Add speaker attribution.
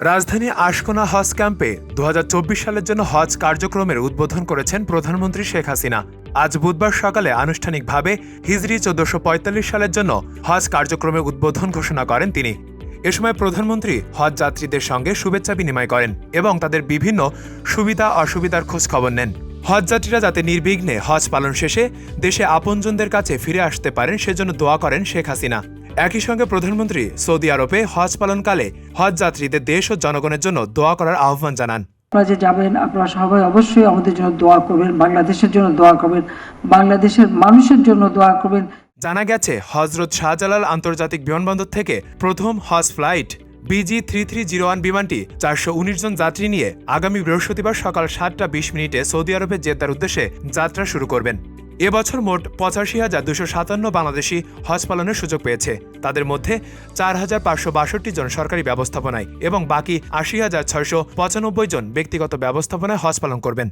Speaker 1: রাজধানী আশকোনা হজ ক্যাম্পে দু হাজার চব্বিশ সালের জন্য হজ কার্যক্রমের উদ্বোধন করেছেন প্রধানমন্ত্রী শেখ হাসিনা। আজ বুধবার সকালে আনুষ্ঠানিকভাবে হিজরি চোদ্দশো সালের জন্য হজ কার্যক্রমের উদ্বোধন ঘোষণা করেন তিনি। এ সময় প্রধানমন্ত্রী হজ যাত্রীদের সঙ্গে শুভেচ্ছা বিনিময় করেন এবং তাদের বিভিন্ন সুবিধা অসুবিধার খোঁজ খবর নেন। হজ যাত্রীরা যাতে নির্বিঘ্নে হজ পালন শেষে দেশে আপনজনদের কাছে ফিরে আসতে পারেন, সেজন্য দোয়া করেন শেখ হাসিনা। একই সঙ্গে প্রধানমন্ত্রী সৌদি আরবে হজ পালনকালে হজ যাত্রীদের দেশ ও জনগণের জন্য দোয়া করার আহ্বান জানান।
Speaker 2: আপনারা যে যাবেন আপনারা সবাই অবশ্যই আমাদের জন্য দোয়া করবেন বাংলাদেশের জন্য দোয়া করবেন বাংলাদেশের মানুষের জন্য দোয়া করবেন।
Speaker 1: জানা গেছে হজরত শাহজালাল আন্তর্জাতিক বিমানবন্দর থেকে প্রথম হজ flight BG three three zero one বিমানটি চারশো উনিশ জন যাত্রী নিয়ে আগামী বৃহস্পতিবার সকাল সাতটা বিশ মিনিটে সৌদি আরবের জেদ্দার উদ্দেশ্যে যাত্রা শুরু করবেন। এবছর মোট পঁচাশি হাজার দুশো সাতান্ন বাংলাদেশি হজ পালনের সুযোগ পেয়েছে। তাদের মধ্যে চার হাজার পাঁচশো বাষট্টি জন সরকারি ব্যবস্থাপনায় এবং বাকি আশি হাজার ছয়শো পঁচানব্বই জন ব্যক্তিগত ব্যবস্থাপনায় হজ পালন করবেন।